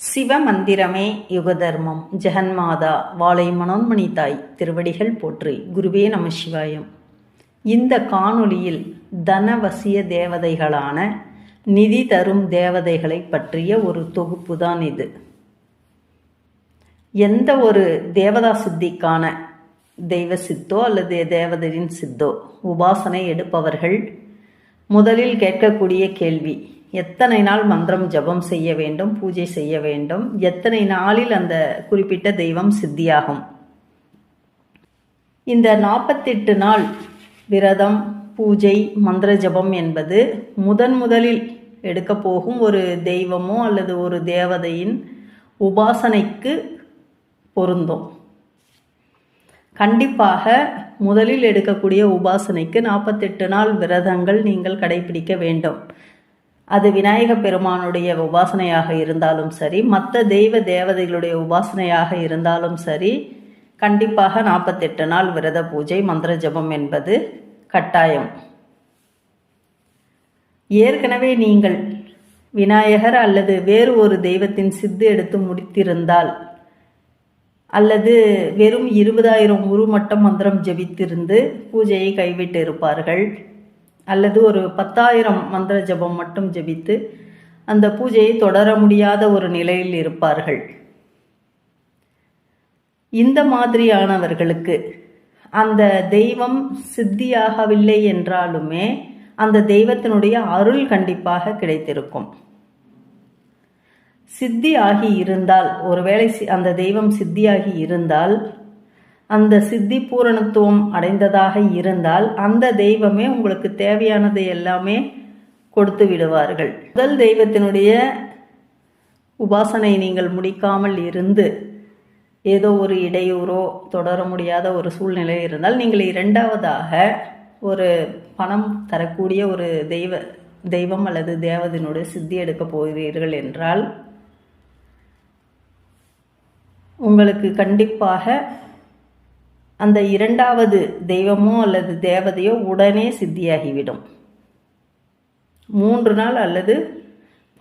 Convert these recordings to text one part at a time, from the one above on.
சிவமந்திரமே யுகதர்மம். ஜெகன்மாதா வாழை மனோன்மணி தாய் திருவடிகள் போற்றி குருவே நம சிவாயம். இந்த காணொளியில் தனவசிய தேவதைகளான நிதி தரும் தேவதைகளை பற்றிய ஒரு தொகுப்பு தான் இது. எந்த ஒரு தேவதா சித்திக்கான தெய்வ சித்தோ அல்லது தேவதையின் சித்தோ உபாசனை எடுப்பவர்கள் முதலில் கேட்கக்கூடிய கேள்வி எத்தனை நாள் மந்திரம் ஜபம் செய்ய வேண்டும் பூஜை செய்ய வேண்டும் எத்தனை நாளில் அந்த குறிப்பிட்ட தெய்வம் சித்தியாகும். இந்த நாற்பத்தெட்டு நாள் விரதம் பூஜை மந்திர ஜபம் என்பது முதன் முதலில் எடுக்க போகும் ஒரு தெய்வமோ அல்லது ஒரு தேவதையின் உபாசனைக்கு பொருந்தும். கண்டிப்பாக முதலில் எடுக்கக்கூடிய உபாசனைக்கு நாற்பத்தெட்டு நாள் விரதங்கள் நீங்கள் கடைபிடிக்க வேண்டும். அது விநாயக பெருமானுடைய உபாசனையாக இருந்தாலும் சரி மற்ற தெய்வ தேவதைகளுடைய உபாசனையாக இருந்தாலும் சரி கண்டிப்பாக நாற்பத்தெட்டு நாள் விரத பூஜை மந்திர ஜபம் என்பது கட்டாயம். ஏற்கனவே நீங்கள் விநாயகர் அல்லது வேறு ஒரு தெய்வத்தின் சித்து எடுத்து முடித்திருந்தால் அல்லது வெறும் இருபதாயிரம் உரு மட்டம் மந்திரம் ஜபித்திருந்து பூஜையை கைவிட்டு இருப்பார்கள் அல்லது ஒரு பத்தாயிரம் மந்திர ஜபம் மட்டும் ஜபித்து அந்த பூஜையை தொடர முடியாத ஒரு நிலையில் இருப்பார்கள். இந்த மாதிரியானவர்களுக்கு அந்த தெய்வம் சித்தியாகவில்லை என்றாலுமே அந்த தெய்வத்தினுடைய அருள் கண்டிப்பாக கிடைத்திருக்கும். சித்தி ஆகி இருந்தால் ஒருவேளை அந்த தெய்வம் சித்தியாகி இருந்தால் அந்த சித்தி பூரணத்துவம் அடைந்ததாக இருந்தால் அந்த தெய்வமே உங்களுக்கு தேவையானதை எல்லாமே கொடுத்து விடுவார்கள். முதல் தெய்வத்தினுடைய உபாசனை நீங்கள் முடிக்காமல் இருந்து ஏதோ ஒரு இடையூறோ தொடர முடியாத ஒரு சூழ்நிலை இருந்தால் நீங்கள் இரண்டாவதாக ஒரு பணம் தரக்கூடிய ஒரு தெய்வ தெய்வம் அல்லது தேவதனுடைய சித்தி எடுக்கப் போகிறீர்கள் என்றால் உங்களுக்கு கண்டிப்பாக அந்த இரண்டாவது தெய்வமோ அல்லது தேவதையோ உடனே சித்தியாகிவிடும். மூன்று நாள் அல்லது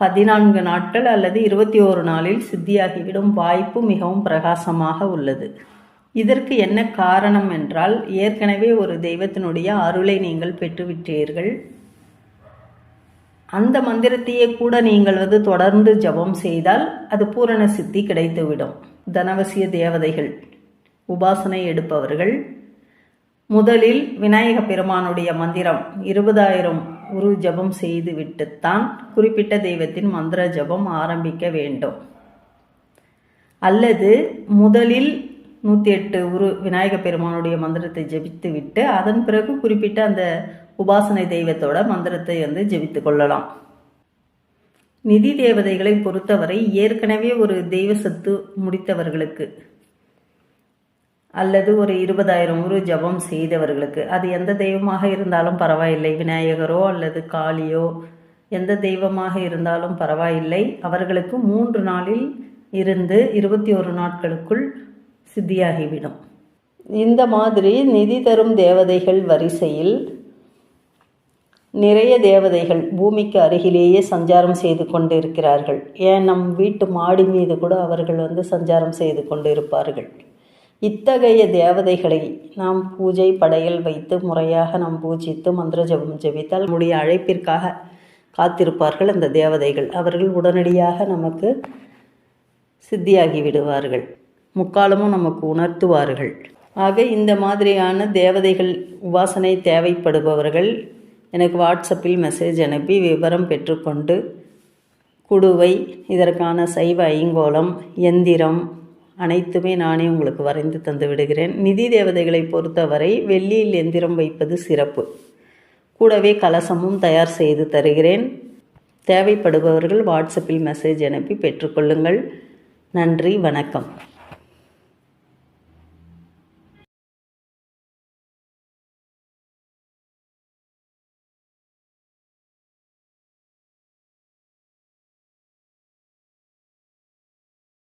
பதினான்கு நாட்கள் அல்லது இருபத்தி ஓரு நாளில் சித்தியாகிவிடும் வாய்ப்பு மிகவும் பிரகாசமாக உள்ளது. இதற்கு என்ன காரணம் என்றால் ஏற்கனவே ஒரு தெய்வத்தினுடைய அருளை நீங்கள் பெற்றுவிட்டீர்கள். அந்த மந்திரத்தையே கூட நீங்கள் வந்து தொடர்ந்து ஜபம் செய்தால் அது பூரண சித்தி கிடைத்துவிடும். தனவசிய தேவதைகள். உபாசனை எடுப்பவர்கள். முதலில் விநாயக பெருமானுடைய மந்திரம் இருபதாயிரம் உரு ஜபம் செய்துவிட்டுத்தான் குறிப்பிட்ட தெய்வத்தின் மந்திர ஜபம் ஆரம்பிக்க வேண்டும். அல்லது முதலில் நூற்றி எட்டு உரு விநாயக பெருமானுடைய மந்திரத்தை ஜபித்து விட்டு அதன் பிறகு குறிப்பிட்ட அந்த உபாசனை தெய்வத்தோட மந்திரத்தை வந்து ஜெபித்து கொள்ளலாம். நிதி தேவதைகளை பொறுத்தவரை ஏற்கனவே ஒரு தெய்வ சத்து முடித்தவர்களுக்கு அல்லது ஒரு இருபதாயிரம் உரு ஜபம் செய்தவர்களுக்கு அது எந்த தெய்வமாக இருந்தாலும் பரவாயில்லை. விநாயகரோ அல்லது காளியோ எந்த தெய்வமாக இருந்தாலும் பரவாயில்லை. அவர்களுக்கு மூன்று நாளில் இருந்து இருபத்தி ஒரு நாட்களுக்குள் சித்தியாகிவிடும். இந்த மாதிரி நிதி தரும் தேவதைகள் வரிசையில் நிறைய தேவதைகள் பூமிக்கு அருகிலேயே சஞ்சாரம் செய்து கொண்டு இருக்கிறார்கள் ஏன்? நம் வீட்டு மாடி மீது கூட அவர்கள் வந்து சஞ்சாரம் செய்து கொண்டு இருப்பார்கள் இத்தகைய தேவதைகளை நாம் பூஜை படையில் வைத்து முறையாக நாம் பூஜித்து மந்திர ஜபம் ஜபித்தால் நம்முடைய அழைப்பிற்காக காத்திருப்பார்கள் அந்த தேவதைகள். அவர்கள் உடனடியாக நமக்கு சித்தியாகி விடுவார்கள் முக்காலமும் நமக்கு உணர்த்துவார்கள். ஆக இந்த மாதிரியான தேவதைகள் உபாசனை தேவைப்படுபவர்கள் எனக்கு வாட்ஸ்அப்பில் மெசேஜ் அனுப்பி விவரம் பெற்றுக்கொண்டு குடுவை இதற்கான சைவ ஐங்கோலம் எந்திரம் அனைத்துமே நானே உங்களுக்கு வரைந்து தந்து விடுகிறேன். நிதி தேவதைகளை பொறுத்தவரை வெள்ளியில் எந்திரம் வைப்பது சிறப்பு. கூடவே கலசமும் தயார் செய்து தருகிறேன். தேவைப்படுபவர்கள் வாட்ஸ்அப்பில் மெசேஜ் அனுப்பி பெற்றுக்கொள்ளுங்கள் நன்றி வணக்கம்.